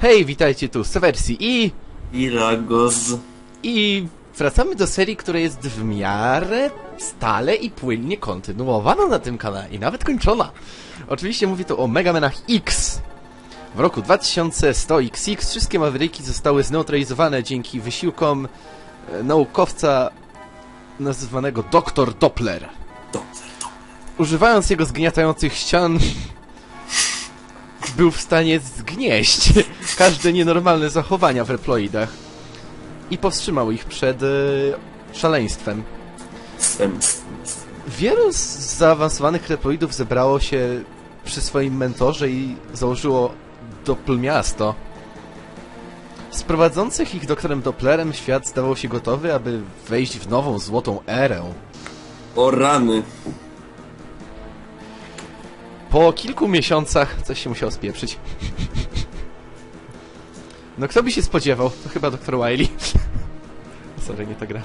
Hej, witajcie tu, Sewersji i... I Lagos. I wracamy do serii, która jest w miarę stale i płynnie kontynuowana na tym kanale i nawet kończona. Oczywiście mówię tu o Mega Manach X. W roku 2100XX wszystkie Mavericki zostały zneutralizowane dzięki wysiłkom e, naukowca nazywanego Dr. Doppler. Dobrze. Używając jego zgniatających ścian, był w stanie zgnieść każde nienormalne zachowania w reploidach i powstrzymał ich przed e, szaleństwem. Wielu z zaawansowanych reploidów zebrało się przy swoim mentorze i założyło Doppelmiasto. Z prowadzących ich doktorem Dopplerem świat zdawał się gotowy, aby wejść w nową złotą erę. O rany. Po kilku miesiącach coś się musiało spieprzyć. No kto by się spodziewał? To chyba Dr. Wiley. Sorry, nie ta gra.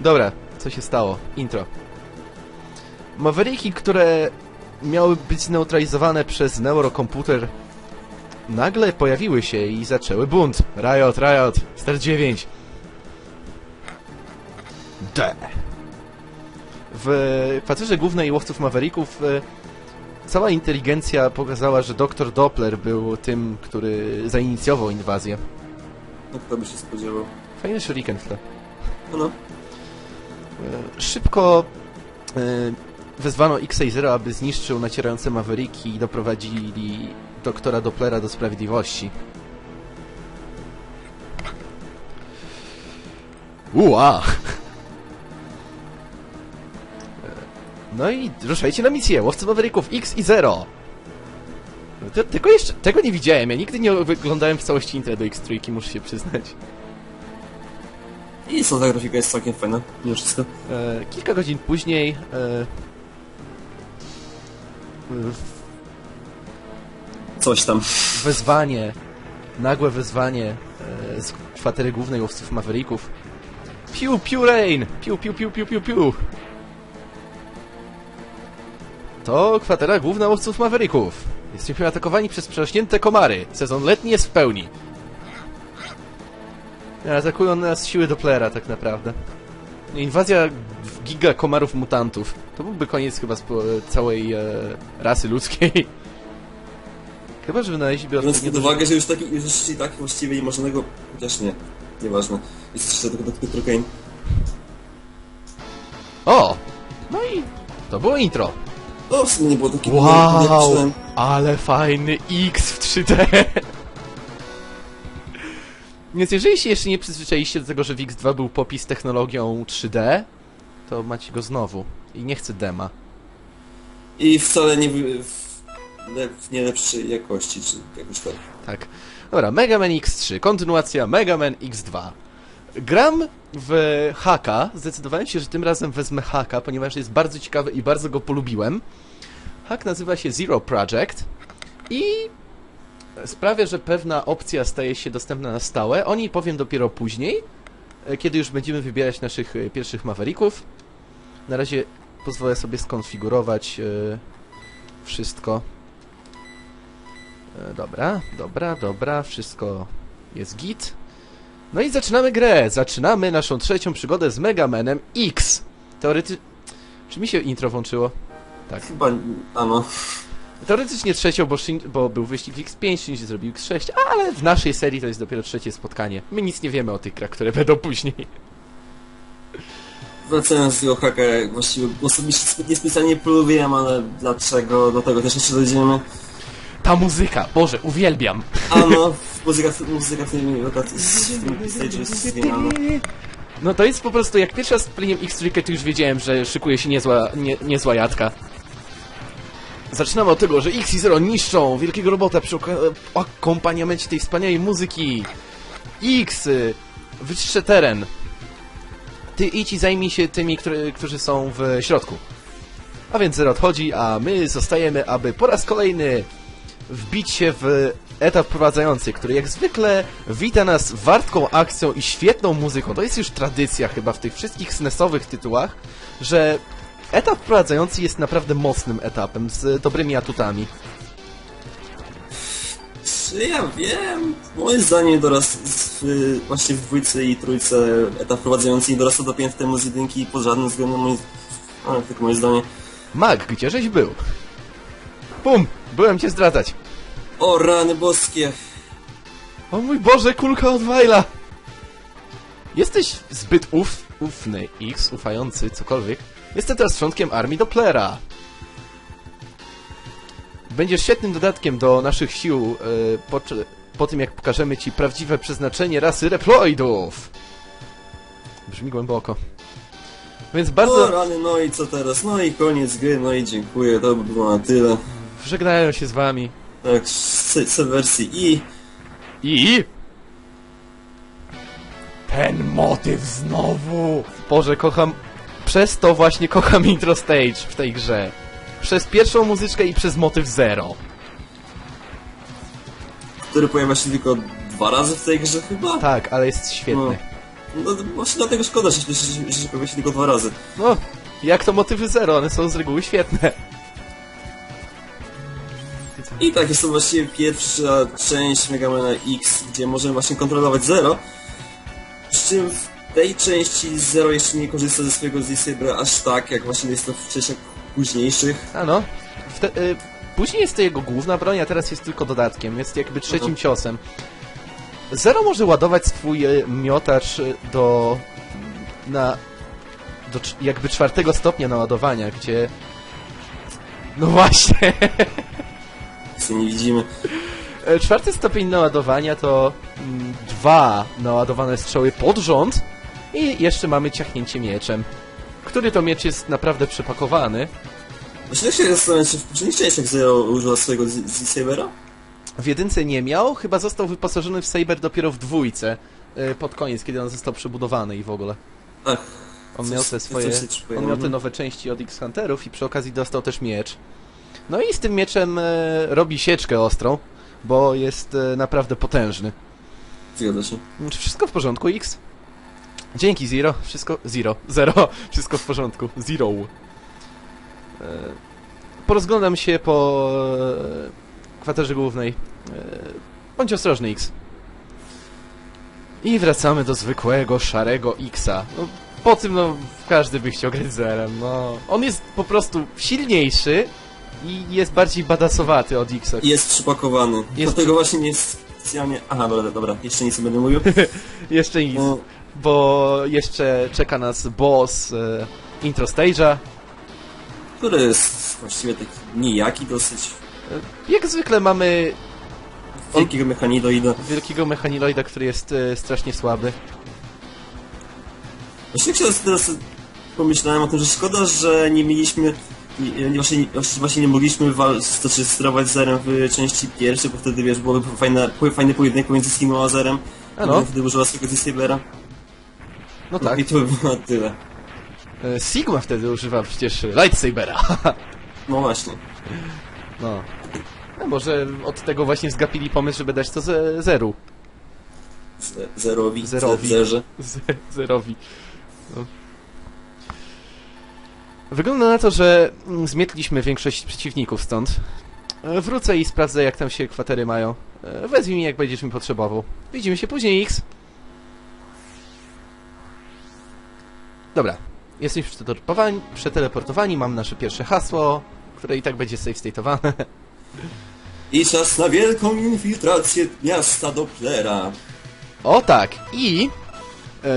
Dobra, co się stało? Intro. Mavericki, które miały być zneutralizowane przez neurokomputer, nagle pojawiły się i zaczęły bunt. Riot, Riot, Star 9. D. W kwaterze głównej łowców Mavericków e, cała inteligencja pokazała, że dr Doppler był tym, który zainicjował inwazję. No kto by się spodziewał. Fajny shuriken w tle. No, no. E, Szybko e, wezwano X-Zero, aby zniszczył nacierające Mavericki i doprowadzili doktora Dopplera do sprawiedliwości. Ua! No i ruszajcie na misję, łowcy Mavericków X i Zero! No to, tego jeszcze, tego nie widziałem, ja nigdy nie wyglądałem w całości intra do X3, muszę się przyznać. I co ta grafika jest całkiem fajna. Mimo wszystko. E, kilka godzin później e, Coś tam. wezwanie, nagłe wezwanie e, z kwatery głównej łowców Mavericków. Piu, piu, rain! Piu, piu, piu, piu, piu, piu! To kwatera główna łowców Mavericków. Jesteśmy atakowani przez przerośnięte komary. Sezon letni jest w pełni. Atakują nas siły Dopplera tak naprawdę. Inwazja giga komarów mutantów. To byłby koniec chyba całej e, rasy ludzkiej. Chyba, że wynaleźliby Biorąc pod uwagę, że już taki, już i tak właściwie nie ma żadnego... Chociaż nie. Nieważne. Jest jeszcze tylko Dr. Kane. O! No i to było intro. O, w sumie nie było takiego... Nie Wow! Ale fajny X w 3D! Więc jeżeli się jeszcze nie przyzwyczailiście do tego, że w X2 był popis technologią 3D, to macie go znowu. I nie chcę dema. I wcale nie... W, w nie lepszej jakości, czy jakoś tak. Tak. Dobra, Mega Man X3, kontynuacja Mega Man X2. Gram w haka. Zdecydowałem się, że tym razem wezmę haka, ponieważ jest bardzo ciekawy i bardzo go polubiłem. Hak nazywa się Zero Project i sprawia, że pewna opcja staje się dostępna na stałe. O niej powiem dopiero później, e, kiedy już będziemy wybierać naszych e, pierwszych Maverików. Na razie pozwolę sobie skonfigurować e, wszystko. Dobra, dobra, dobra, wszystko jest git. No i zaczynamy grę. Zaczynamy naszą trzecią przygodę z Mega Manem X. Teoretycznie... Czy mi się intro włączyło? Tak. Chyba... Ano. Teoretycznie trzecią, bo, bo był wyścig X5, Shinji zrobił X6, ale w naszej serii to jest dopiero trzecie spotkanie. My nic nie wiemy o tych grach, które będą później. Wracając do haka, właściwie osobiście niespecjalnie polubiłem, ale dlaczego do tego też jeszcze dojdziemy. Ta muzyka, Boże, uwielbiam. Ano, muzyka, muzyka w tym w tym jest. No to jest po prostu, jak pierwszy raz playem X3, to już wiedziałem, że szykuje się niezła, nie, niezła jadka. Zaczynamy od tego, że X i Zero niszczą wielkiego robota przy akompaniamencie tej wspaniałej muzyki. X, y, wyczyszczę teren. Ty idź i zajmij się tymi, który, którzy są w środku. A więc Zero odchodzi, a my zostajemy, aby po raz kolejny wbić się w etap wprowadzający, który jak zwykle wita nas wartką akcją i świetną muzyką. To jest już tradycja chyba w tych wszystkich SNESowych tytułach, że etap wprowadzający jest naprawdę mocnym etapem z dobrymi atutami. Czy ja wiem? Moim zdaniem doraz w, właśnie w dwójce i trójce etap wprowadzający nie dorasta do piętnemu z jedynki pod żadnym względem moim... Ale tylko moje zdanie. Mag, gdzieżeś był? Bum! Byłem cię zdradzać. O rany boskie! O mój Boże, kulka od Wajla! Jesteś zbyt uf, ufny, X, ufający, cokolwiek. Jestem teraz członkiem armii Dopplera. Będziesz świetnym dodatkiem do naszych sił e, po, po tym, jak pokażemy ci prawdziwe przeznaczenie rasy Reploidów. Brzmi głęboko. Więc O bardzo rany, no i co teraz? No i koniec gry, no i dziękuję, to by było na tyle. Żegnają się z wami. Tak, z, z wersji i... I... Ten motyw znowu! Boże, kocham... Przez to właśnie kocham intro stage w tej grze. Przez pierwszą muzyczkę i przez motyw zero. który pojawia się tylko dwa razy w tej grze chyba? Tak, ale jest świetny. No właśnie dlatego szkoda, że, że, że, że się pojawia się tylko dwa razy. No, jak to motywy zero, one są z reguły świetne. I tak, jest to właściwie pierwsza część Mega Mana X, gdzie możemy właśnie kontrolować Zero. Przy czym w tej części Zero jeszcze nie korzysta ze swojego Z-Sabera aż tak, jak właśnie jest to w częściach późniejszych. A no. Wte, y, później jest to jego główna broń, a teraz jest tylko dodatkiem. Jest jakby trzecim Mhm. ciosem. Zero może ładować swój y, miotacz y, do... na... do jakby czwartego stopnia naładowania, gdzie... No właśnie! Co nie widzimy. E, Czwarty stopień naładowania to mm, dwa naładowane strzały pod rząd i jeszcze mamy ciachnięcie mieczem. Który to miecz jest naprawdę przepakowany. Właśnie tak się zastanawiam, czy w poprzednich częściach Zero użyła swojego Z-Sabera? W jedynce nie miał, chyba został wyposażony w Saber dopiero w dwójce, e, pod koniec, kiedy on został przebudowany i w ogóle. Ach, On Coś- miał te swoje, przypomniało. on miał te nowe części od X-Hunterów i przy okazji dostał też miecz. No i z tym mieczem e, robi sieczkę ostrą, bo jest e, naprawdę potężny. zgadza się. Czy wszystko w porządku, X? Dzięki, Zero. Wszystko... Zero. Zero. Wszystko w porządku. Zero. E, porozglądam się po kwaterze głównej. Bądź ostrożny, X. I wracamy do zwykłego, szarego Xa. No, po tym, no, każdy by chciał grać zerem, no. On jest po prostu silniejszy i jest bardziej badasowaty od Xa. Jest przypakowany. Jest Dlatego właśnie nie jest specjalnie... Aha, dobra, dobra, jeszcze nic nie będę mówił. Jeszcze nic. No, bo jeszcze czeka nas boss e, intro stage'a. który jest właściwie taki nijaki dosyć. E, Jak zwykle mamy Wielkiego mechanidoida. wielkiego mechaniloida, który jest e, strasznie słaby. Właśnie teraz pomyślałem o tym, że szkoda, że nie mieliśmy właśnie, nie- właśnie- właśnie nie mogliśmy wal, to, czy sterować zerem w części pierwszej, bo wtedy wiesz, byłoby fajne, fajny pojedynek pomiędzy Sigmą a zerem. A no. Wtedy użyła swojego Disabera. No tak, I to by było na tyle. e, Sigma wtedy używa przecież lightsabera. No właśnie. No. no. Może od tego właśnie zgapili pomysł, żeby dać to ze zeru. Z- Zerowi. Zerowi. Ze- Zerze. Z zerowi. No. Wygląda na to, że mm, zmietliśmy większość przeciwników stąd. E, Wrócę i sprawdzę, jak tam się kwatery mają. E, Wezwij mnie, jak będziesz mi potrzebował. Widzimy się później, X. Dobra. Jesteśmy przeteleportowani, przeteleportowani, mam nasze pierwsze hasło, które i tak będzie save state'owane. I czas na wielką infiltrację miasta Dopplera. O tak, i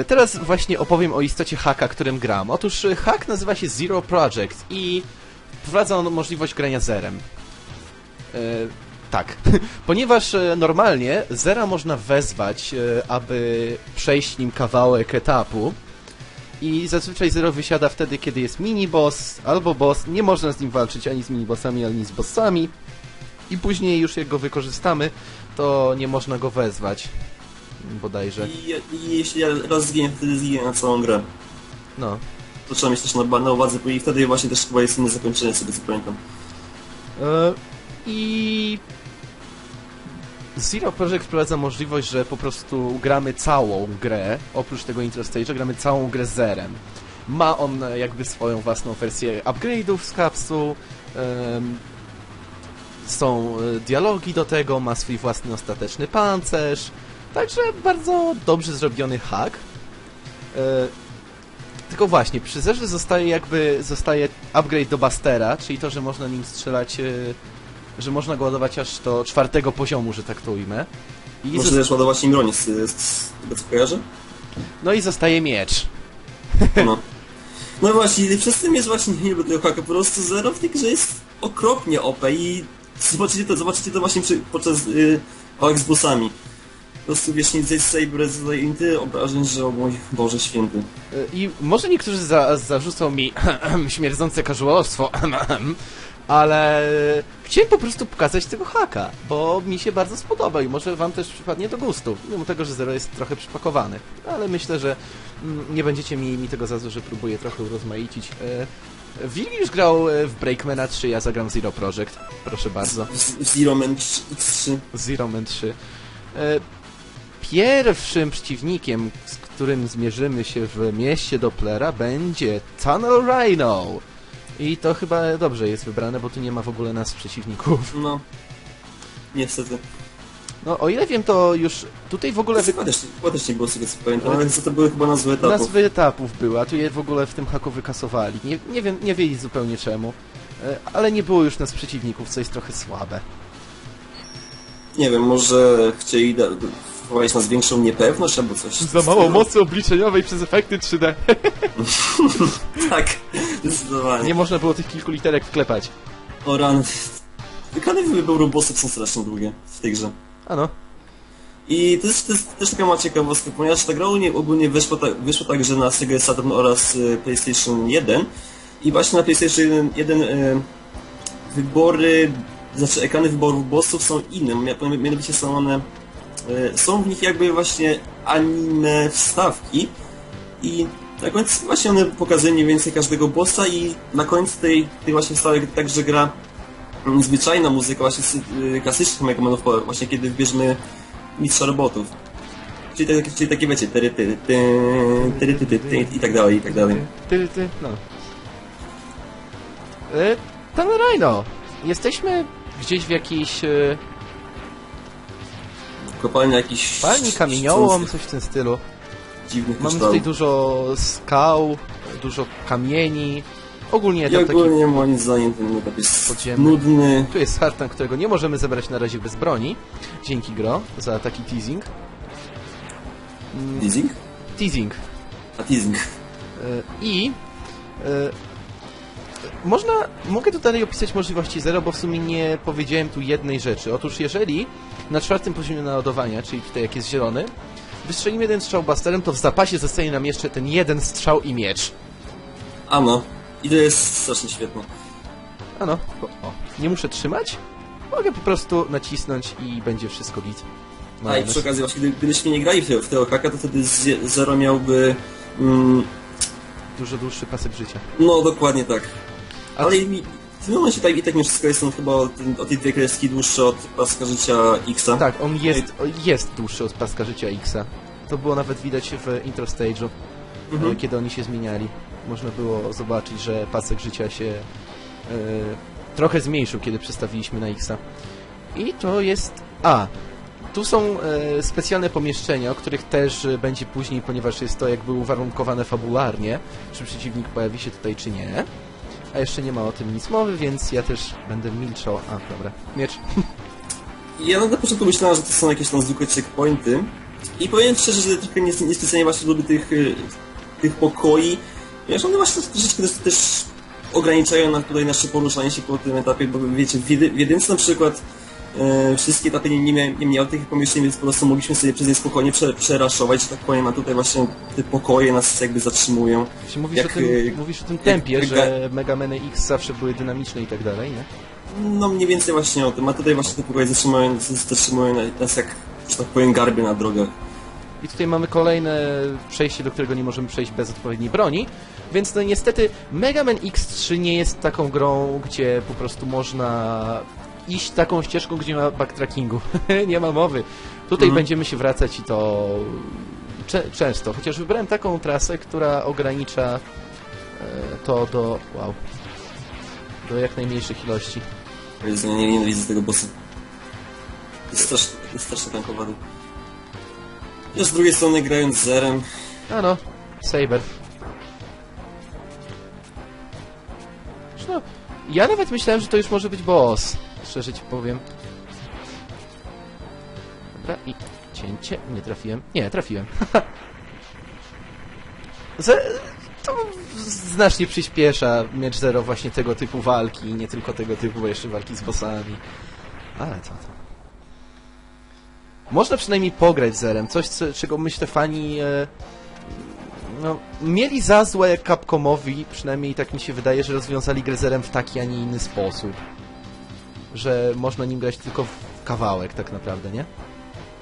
teraz właśnie opowiem o istocie haka, którym gram. Otóż e, hack nazywa się Zero Project i wprowadza on możliwość grania zerem. E, tak, ponieważ e, normalnie zera można wezwać, e, aby przejść nim kawałek etapu i zazwyczaj zero wysiada wtedy, kiedy jest mini-boss albo boss. Nie można z nim walczyć ani z mini-bossami, ani z bossami. I później już jak go wykorzystamy, to nie można go wezwać bodajże. I, I jeśli ja raz zginie, wtedy zginie na całą grę. No. To trzeba mieć też na, na uwadze, bo i wtedy właśnie też chyba jest inne zakończenie, tego co pamiętam. E, I Zero Project wprowadza możliwość, że po prostu gramy całą grę, oprócz tego intro stage'a, gramy całą grę zerem. Ma on e, jakby swoją własną wersję upgrade'ów z kapsuł, em, są e, dialogi do tego, ma swój własny ostateczny pancerz. Także bardzo dobrze zrobiony hack. E, tylko właśnie, przy zerze zostaje jakby zostaje upgrade do Bastera, czyli to, że można nim strzelać, e, że można go ładować aż do czwartego poziomu, że tak to ujmę. I Może zos- też ładować nim broni, z, z, z tego co kojarzę? no i zostaje miecz. No. No właśnie, przez tym jest właśnie, nie lubię tego haka, po prostu Zero w tej grze jest okropnie OP i zobaczycie to, zobaczycie to właśnie przy, podczas y, z bossami. Po prostu zadaje im tyle obrażeń, że o mój Boże Święty. I może niektórzy za, zarzucą mi śmierdzące casualstwo, ale chciałem po prostu pokazać tego haka, bo mi się bardzo spodoba i może wam też przypadnie do gustu, mimo tego, że Zero jest trochę przypakowany. Ale myślę, że mm, nie będziecie mi, mi tego za złe, że próbuję trochę urozmaicić. E, już grał e, w Breakmana 3, ja zagram Zero Project. Proszę bardzo. W Zero Man X3. Zero Man 3. Pierwszym przeciwnikiem, z którym zmierzymy się w mieście Dopplera będzie Tunnel Rhino. I to chyba dobrze jest wybrane, bo tu nie ma w ogóle nas przeciwników. No. Niestety. No, o ile wiem, to już tutaj w ogóle. Chyba też, chyba też nie było z tego co pamiętam, ale co to były chyba nazwy etapów. nazwy etapów były, a tu je w ogóle w tym haku wykasowali. Nie, nie wiem, nie wiedzieć zupełnie czemu. E, Ale nie było już nas przeciwników, co jest trochę słabe. Nie wiem, może chcieli nas większą niepewność albo coś. Za mało mocy obliczeniowej przez efekty 3D. Tak, zdecydowanie. Nie można było tych kilku literek wklepać. O ran. Ekrany wyboru bossów są strasznie długie w tej grze. Ano. I to jest, to jest też taka mała ciekawostka, ponieważ ta gra ogólnie, ogólnie wyszła, ta, wyszła także na Sega Saturn oraz y, PlayStation 1 i właśnie na PlayStation 1, 1 y, wybory, znaczy ekrany wyborów bossów są inne, Mia- mianowicie są one, są w nich jakby właśnie anime wstawki i na końcu właśnie one pokazują mniej więcej każdego bossa i na końcu tej, tej właśnie wstawek także gra zwyczajna muzyka właśnie z y, klasycznych Mega Manów, właśnie kiedy wybierzemy mistrza robotów. Czyli, tak, czyli takie wiecie, tery, tery, ty, tery, ty, ty, ty, i tak dalej, i tak dalej. Ty, ty, no. E, Pan Rhino, jesteśmy gdzieś w jakiejś e, Kopalnia jakiś... palni kamieniołom, coś w tym stylu. Dziwnych Mamy tutaj dużo skał, dużo kamieni. Ogólnie I etap taki... ogólnie moim zdaniem ten etap jest Podziemny. nudny. Tu jest Hartan, którego nie możemy zebrać na razie bez broni. Dzięki Gro za taki teasing. Mm, Teasing? teasing. A teasing. E, I e, można, mogę tu dalej opisać możliwości zero, bo w sumie nie powiedziałem tu jednej rzeczy. Otóż jeżeli na czwartym poziomie naładowania, czyli tutaj jak jest zielony, wystrzelimy jeden strzał basterem, to w zapasie zostaje nam jeszcze ten jeden strzał i miecz. Ano. I to jest strasznie świetne. Ano, o, o. nie muszę trzymać? Mogę po prostu nacisnąć i będzie wszystko git. A i przy okazji właśnie, gdy- gdybyśmy nie grali w tego, w tego haka, to wtedy Ze- Zero miałby... Mm, Dużo dłuższy pasek życia. no, dokładnie tak. Ale i, w tym momencie tak, i tak nie wszystko jest on chyba o, tej dwie kreski dłuższe od paska życia Xa. Tak, on jest, o, jest dłuższy od paska życia Xa. To było nawet widać w intro stage'u, Mhm. e, kiedy oni się zmieniali. Można było zobaczyć, że pasek życia się e, trochę zmniejszył, kiedy przestawiliśmy na Xa. I to jest... A, tu są e, specjalne pomieszczenia, o których też e, będzie później, ponieważ jest to jakby uwarunkowane fabularnie, czy przeciwnik pojawi się tutaj, czy nie. A jeszcze nie ma o tym nic mowy, więc ja też będę milczał. A, dobra. Miecz. Ja na początku myślałem, że to są jakieś tam zwykłe checkpointy. I powiem szczerze, że trochę nie- niespecjalnie właśnie lubię tych, y, tych pokoi. Ponieważ one właśnie troszeczkę też, ograniczają na, tutaj nasze poruszanie się po tym etapie, bo wiecie, w, w jedynce na przykład e, wszystkie etapy nie, nie, mia, nie miały tych pomieszczeń, więc po prostu mogliśmy sobie przez nie spokojnie prze, przeraszować, że tak powiem, a tutaj właśnie te pokoje nas jakby zatrzymują. Mówisz, Jak, o tym, y, mówisz o tym tempie, jak- że Mega Man X zawsze były dynamiczne i tak dalej, nie? No mniej więcej właśnie o tym, a tutaj właśnie te pokoje zatrzymują, zatrzymują nas jak, że tak powiem, garby na drogach. I tutaj mamy kolejne przejście, do którego nie możemy przejść bez odpowiedniej broni, więc no niestety Mega Man X3 nie jest taką grą, gdzie po prostu można iść taką ścieżką, gdzie ma backtrackingu. nie ma mowy. Tutaj Mhm. będziemy się wracać i to cze często, chociaż wybrałem taką trasę, która ogranicza e, to do... wow do jak najmniejszych ilości. Jezu, ja nie nienawidzę tego bossa. Jest strasznie, jest strasznie tankowany. Chociaż z drugiej strony grając z zerem, A no, Saber. No, ja nawet myślałem, że to już może być boss. Szczerze ci powiem. Dobra, i cięcie. Nie trafiłem. Nie, trafiłem. To znacznie przyspiesza Miecz Zero właśnie tego typu walki, nie tylko tego typu, bo jeszcze walki z bossami. Ale co to? Można przynajmniej pograć Zerem, coś co, czego myślę fani e, no, mieli za złe Capcomowi, przynajmniej tak mi się wydaje, że rozwiązali grę zerem w taki, a nie inny sposób. Że można nim grać tylko w kawałek tak naprawdę, nie?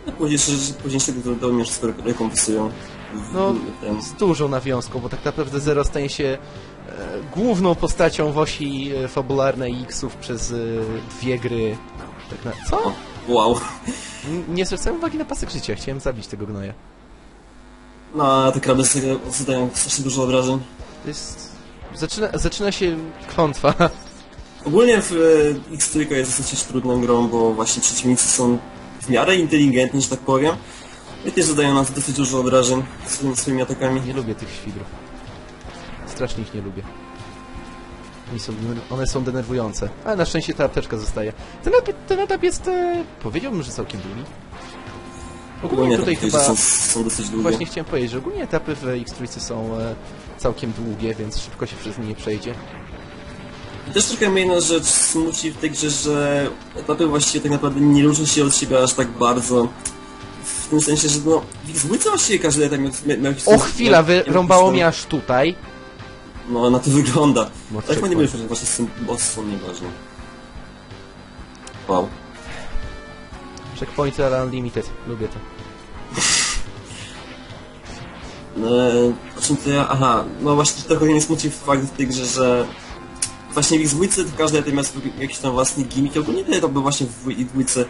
no później, że później się to, to mnie wszystko rekompensują. No, ten, z dużą nawiązką, bo tak naprawdę Zero staje się e, główną postacią w osi e, fabularnej X-ów przez e, dwie gry. Tak na... Co? wow. N- Nie zwracałem uwagi na pasek życia, chciałem zabić tego gnoja. No, te kraby zadają strasznie dużo obrażeń. To jest... Zaczyna, zaczyna się klątwa. Ogólnie w e, X-Trójka jest dosyć trudną grą, bo właśnie przeciwnicy są w miarę inteligentni, że tak powiem. I też zadają nam dosyć dużo obrażeń swoimi, swoimi atakami. Nie lubię tych świdrów. Strasznie ich nie lubię. Oni są, one są denerwujące. Ale na szczęście ta apteczka zostaje. Ten, etap- ten etap jest, e, powiedziałbym, że całkiem długi. Ogólnie Ogólnie tutaj chyba... są, są dosyć długie. Właśnie chciałem powiedzieć, że ogólnie etapy w X-Trójce są e, całkiem długie, więc szybko się przez nie przejdzie. I też trochę mnie jedna rzecz smuci w tej grze, że etapy właściwie tak naprawdę nie różnią się od siebie aż tak bardzo. W tym sensie, że no, X-Dwójce właściwie każdy etap miał, miał. O chwila, wyrąbało mnie aż tutaj. No, na to wygląda. Tak nie checkpoint. myślę, że właśnie z tym boss są nieważne. Wow. Checkpointy ale unlimited. Lubię to. Eee, o czym to ja... Aha, no właśnie trochę mnie smuci fakt w tej grze, że właśnie w X-Dwójce to każdy etap miał jakiś tam własny gimmick, ogólnie te etapy właśnie w X-Dwójce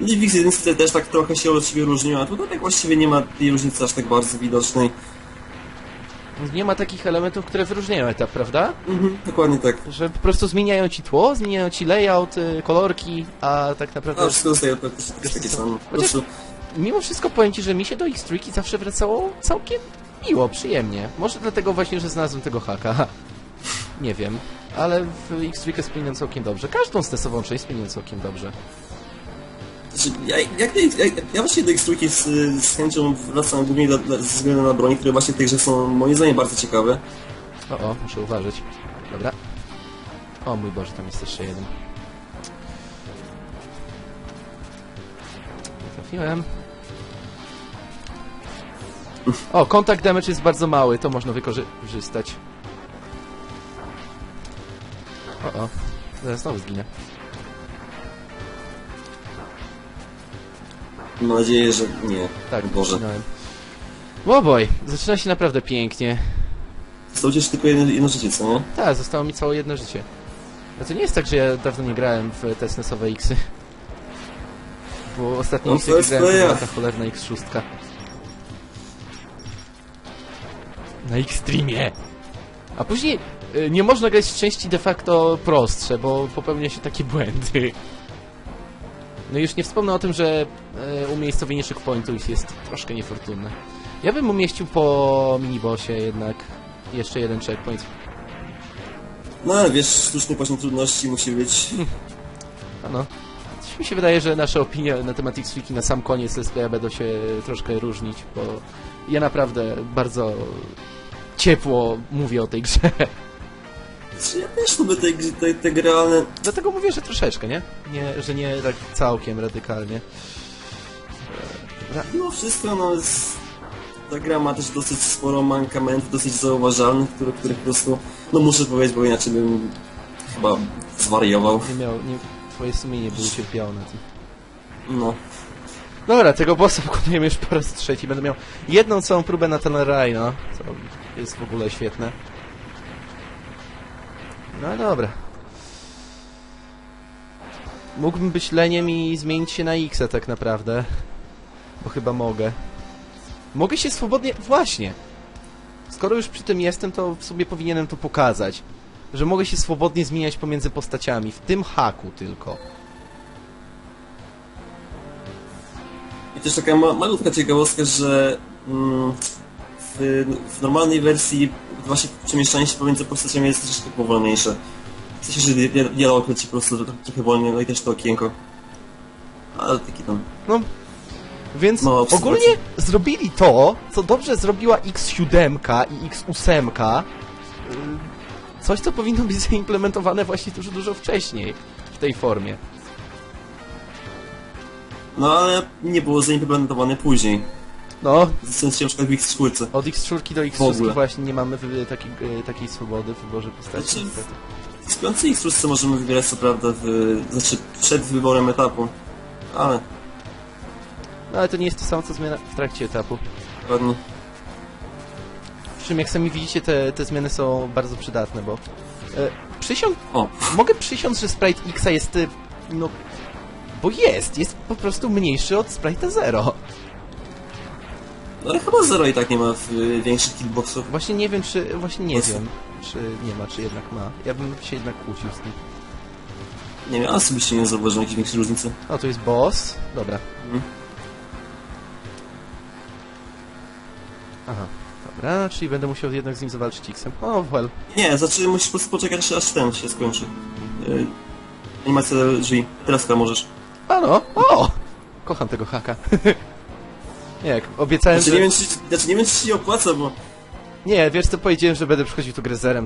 i w X-Jedynce też tak trochę się od siebie a tutaj tak właściwie nie ma tej różnicy aż tak bardzo widocznej. Nie ma takich elementów, które wyróżniają etap, prawda? Mhm, dokładnie tak. Że po prostu zmieniają ci tło, zmieniają ci layout, y, kolorki, a tak naprawdę... A wszystko zostaje praktycznie takie, Chociaż- prostu Mimo wszystko powiem Ci, że mi się do X-Trójki zawsze wracało całkiem miło, przyjemnie. Może dlatego właśnie, że znalazłem tego haka. Nie wiem. Ale w X-Trójkę spędziłem całkiem dobrze. Każdą stresową część spędziłem całkiem dobrze. Znaczy, ja, jak, jak, ja właśnie do X-Trójki z, z chęcią wracam głównie dla, dla, ze względu na broń, które właśnie w tej grze są moim zdaniem bardzo ciekawe. O, o, muszę uważać. Dobra. O mój Boże, tam jest jeszcze jeden. Nie trafiłem. O, kontakt damage jest bardzo mały, to można wykorzystać. O, o. Zaraz znowu zginę. Mam nadzieję, że nie. Tak, Boże. zginąłem. Łoboj, zaczyna się naprawdę pięknie. Zostało ci tylko jedno, jedno życie, co nie? Tak, zostało mi całe jedno życie. A to nie jest tak, że ja dawno nie grałem w te SNESowe X-y. Bo ostatni No, X, jaki first grałem, to była player. ta cholerna X6. Na Xtremie! A później nie można grać w części de facto prostsze, bo popełnia się takie błędy. No już nie wspomnę o tym, że e, umiejscowienie checkpointów jest troszkę niefortunne. Ja bym umieścił po minibossie jednak jeszcze jeden checkpoint. No ale wiesz, sztuczny poziom trudności musi być. Ano. Coś mi się wydaje, że nasze opinie na temat X-Wiki na sam koniec Let's będą się troszkę różnić, bo ja naprawdę bardzo ciepło mówię o tej grze. Znaczy, ja też lubię te, te, te gry, ale Dlatego mówię, że troszeczkę, nie? nie że nie tak całkiem radykalnie. E, Dobra. mimo wszystko, no jest... Ta gra ma też dosyć sporo mankamentów, dosyć zauważalnych, które, których po prostu, no muszę powiedzieć, bo inaczej bym chyba zwariował. Nie miał, nie, twoje sumienie by ucierpiało na tym. No. Dobra, tego bossa pokonujemy już po raz trzeci. Będę miał jedną całą próbę na ten raj, no. Co jest w ogóle świetne. No dobra. Mógłbym być leniem i zmienić się na X tak naprawdę. Bo chyba mogę. Mogę się swobodnie... Właśnie! Skoro już przy tym jestem, to w sobie powinienem to pokazać. że mogę się swobodnie zmieniać pomiędzy postaciami, w tym haku tylko. I też taka ma malutka ciekawostka, że mm, w, w normalnej wersji właśnie przemieszczanie się pomiędzy postaciami jest troszeczkę powolniejsze. W sensie, że di- dialog leci po prostu tro- trochę wolniej, no i też to okienko. Ale taki tam... No, więc No, ogólnie zrobili to, co dobrze zrobiła X7 i X8. Yy, Coś, co powinno być zaimplementowane właśnie dużo, dużo wcześniej w tej formie. No ale nie było zaimplementowane później. No, W sensie na przykład w X4. od X4 do W X6 ogóle. właśnie nie mamy takiej, yy, takiej swobody w wyborze postaci. Znaczy. W piątce X4 możemy wybierać co prawda w... znaczy przed wyborem etapu. Ale No ale to nie jest to samo, co zmiana w trakcie etapu. ładnie. Przy czym jak sami widzicie, te, te zmiany są bardzo przydatne, bo... E. O, Mogę przysiąc, że Sprite X jest... y, no... Bo jest! Jest po prostu mniejszy od Sprite Zero. No ale chyba Zero i tak nie ma w, większych hitboxów. Właśnie nie wiem, czy... Właśnie nie wiem, czy nie ma, czy jednak ma. Ja bym się jednak kłócił z tym. Nie wiem, ale osobiście nie zauważyłem jakiejś większej różnicy. O, tu jest boss. Dobra. Mhm. Aha. Dobra, czyli będę musiał jednak z nim zawalczyć X-em. O, well. Nie, znaczy musisz po prostu poczekać aż- aż ten się skończy. Yy, animacja drzwi. Teraz chyba możesz. A no! O! Kocham tego haka. nie, obiecałem, Znaczy że... nie wiem, czy, znaczy nie wiem, czy ci się opłaca, bo Nie, wiesz co, powiedziałem, że będę przychodził tu grę zerem.